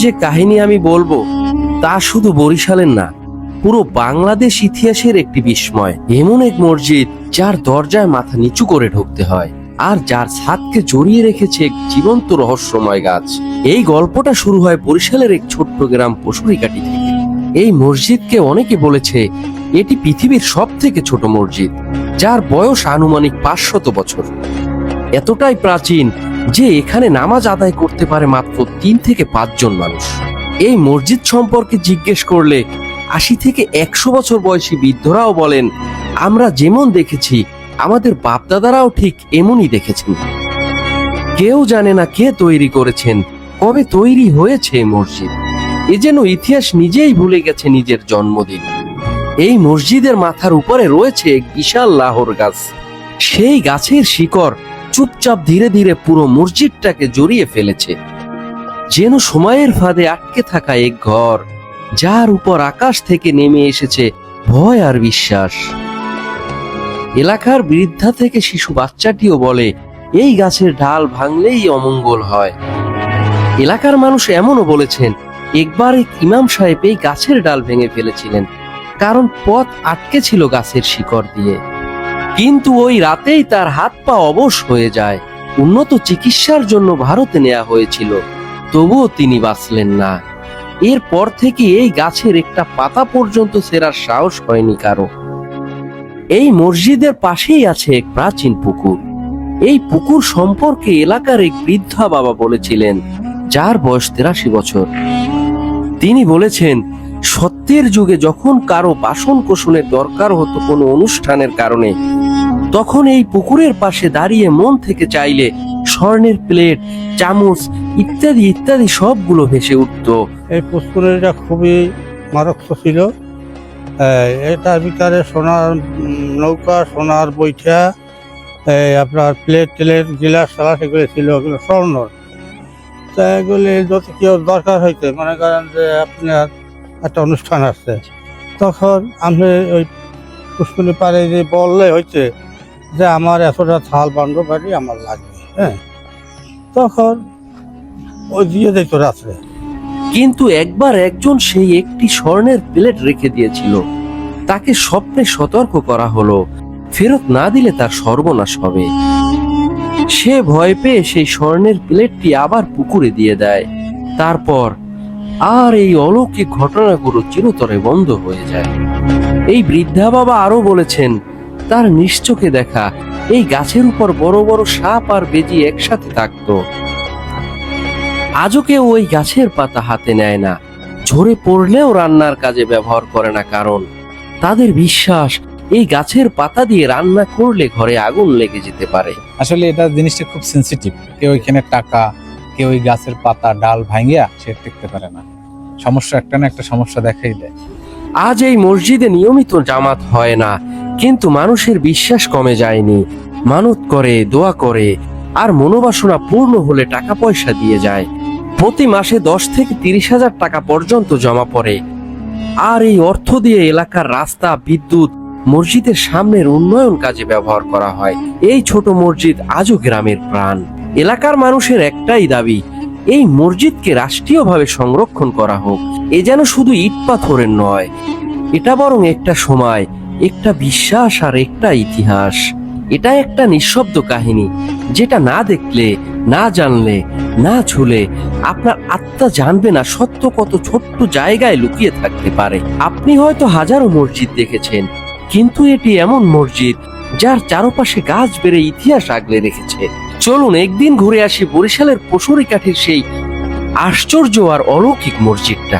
যে কাহিনী আমি বলব, তা শুধু বরিশালের না, পুরো বাংলাদেশ ইতিহাসের একটি বিস্ময়। এমন এক মসজিদ যার দরজায় মাথা নিচু করে ঢুকতে হয় আর যার ছাদকে জড়িয়ে রেখেছে এক জীবন্ত রহস্যময় গাছ। এই গল্পটা শুরু হয় বরিশালের এক ছোট্ট গ্রাম পশুরিকাটি থেকে। এই মসজিদকে অনেকে বলেছে, এটি পৃথিবীর সব থেকে ছোট মসজিদ, যার বয়স আনুমানিক পাঁচশত বছর। এতটাই প্রাচীন যে এখানে নামাজ আদায় করতে পারে মাত্র তিন থেকে পাঁচজন মানুষ। এই মসজিদ সম্পর্কে জিজ্ঞেস করলে আশি থেকে একশো বছর বয়সী বৃদ্ধরাও বলেন, আমরা যেমন দেখেছি, আমাদের বাপদাদারাও ঠিক এমনই দেখেছেন। কেউ জানে না কে তৈরি করেছেন, কবে তৈরি হয়েছে মসজিদ। এ যেন ইতিহাস নিজেই ভুলে গেছে নিজের জন্মদিন। এই মসজিদের মাথার উপরে রয়েছে এক বিশাল লাহোর গাছ। সেই গাছের শিকড় চুপচাপ ধীরে ধীরে পুরো মসজিদটাকে জড়িয়ে ফেলেছে। যেন সময়ের ফাঁদে আটকে থাকা এক ঘর, যার উপর আকাশ থেকে নেমে এসেছে ভয় আর বিশ্বাস। এলাকার বৃদ্ধা থেকে শিশু বাচ্চাটিও বলে, এই গাছের ডাল ভাঙলেই অমঙ্গল হয়। এলাকার মানুষ এমনও বলেছেন, একবার এক ইমাম সাহেব এই গাছের ডাল ভেঙে ফেলেছিলেন, কারণ পথ আটকে ছিল গাছের শিকড় দিয়ে। কিন্তু ওই রাতেই তার হাত পা অবশ হয়ে যায়। উন্নত চিকিৎসার জন্য ভারতে নেওয়া হয়েছিল। তবুও তিনি বাঁচলেন না। এরপর থেকে এই গাছের একটা পাতা পর্যন্ত সেরার সাহস হয়নি কারও। এই মসজিদের পাশেই আছে এক প্রাচীন পুকুর। এই পুকুর সম্পর্কে এলাকার এক বৃদ্ধা বাবা বলেছিলেন, যার বয়স তেরাশি বছর। তিনি বলেছেন, সত্যের যুগে যখন কারও বাসন কোষণের দরকার হতো কোনো অনুষ্ঠানের কারণে তখন এই পুকুরের পাশে দাঁড়িয়ে মন থেকে চাইলে স্বর্ণের প্লেট, চামচ ইত্যাদি ইত্যাদি সবগুলো ভেসে উঠতো। এই পুষ্করিণীটা খুবই মারক্ত ছিল। এটার ভিতরে সোনার নৌকা, সোনার বৈঠা আপনার প্লেট টেলেট গিলাস সালাস এগুলো ছিল, এগুলো স্বর্ণর তা এগুলি যদি কেউ দরকার হইতে, মনে করেন যে আপনার একটা অনুষ্ঠান আসছে তখন আমি ওই পুষ্করিণী পাড়ে যে বললে হইছে যে আমার এতটা থাল বান্ড বাড়ি আমার লাগবে হ্যাঁ? তখন ওই দিয়ে দিত রাত্রে। কিন্তু একবার একজন সেই একটি স্বর্ণের প্লেট রেখে দিয়েছিল। তাকে স্বপ্নে সতর্ক করা হলো। ফেরত না দিলে তার সর্বনাশ হবে। সে ভয় পেয়ে সেই স্বর্ণের প্লেটটি আবার পুকুরে দিয়ে দেয়। তারপর আর এই অলৌকিক ঘটনাগুলো চিরতরে বন্ধ হয়ে যায়। এই বৃদ্ধা বাবা আরও বলেছেন তার নিশ্চোখে দেখা এই গাছের উপর বড় বড় সাপ আর বেজি একসাথে থাকতো। আজও কেউ ওই গাছের পাতা হাতে নেয় না। ঝরে পড়লেও রান্নার কাজে ব্যবহার করে না কারণ তাদের বিশ্বাস এই গাছের পাতা দিয়ে রান্না করলে ঘরে আগুন লেগে যেতে পারে। আসলে এটা জিনিসটা খুব সেন্সিটিভ কেউ এখানে টাকা কেউ ওই গাছের পাতা ডাল ভাঙিয়া সে টিকতে পারে না। সমস্যা একটা না একটা সমস্যা দেখাই দেয়। আজ এই মসজিদে নিয়মিত জামাত হয় না। কিন্তু মানুষের বিশ্বাস কমে যায়নি। মানত করে, দোয়া করে, আর মনোবাসনা পূর্ণ হলে টাকা পয়সা দিয়ে যায়। প্রতি মাসে দশ থেকে তিরিশ হাজার টাকা পর্যন্ত জমা পড়ে। আর এই অর্থ দিয়ে এলাকার রাস্তা, বিদ্যুৎ, মসজিদের সামনের উন্নয়ন কাজে ব্যবহার করা হয়। এই ছোট মসজিদ আজও গ্রামের প্রাণ। এলাকার মানুষের একটাই দাবি, এই মসজিদকে রাষ্ট্রীয়ভাবে সংরক্ষণ করা হোক। এ যেন শুধু ইট পাথরের নয়, এটা বরং একটা সময় একটা বিশ্বাস আর একটা ইতিহাস। এটা একটা নিঃশব্দ কাহিনী, যেটা না দেখলে, না জানলে, না ছুলে আপনার আত্মা জানবে না সত্য কত ছোট্ট জায়গায় লুকিয়ে থাকতে পারে। আপনি হয়তো হাজারো মসজিদ দেখেছেন, কিন্তু এটি এমন মসজিদ যার চারপাশে গাছ বেড়ে ইতিহাস আগলে রেখেছে। চলুন একদিন ঘুরে আসি বরিশালের পশুরি কাঠির সেই আশ্চর্য আর অলৌকিক মসজিদটা।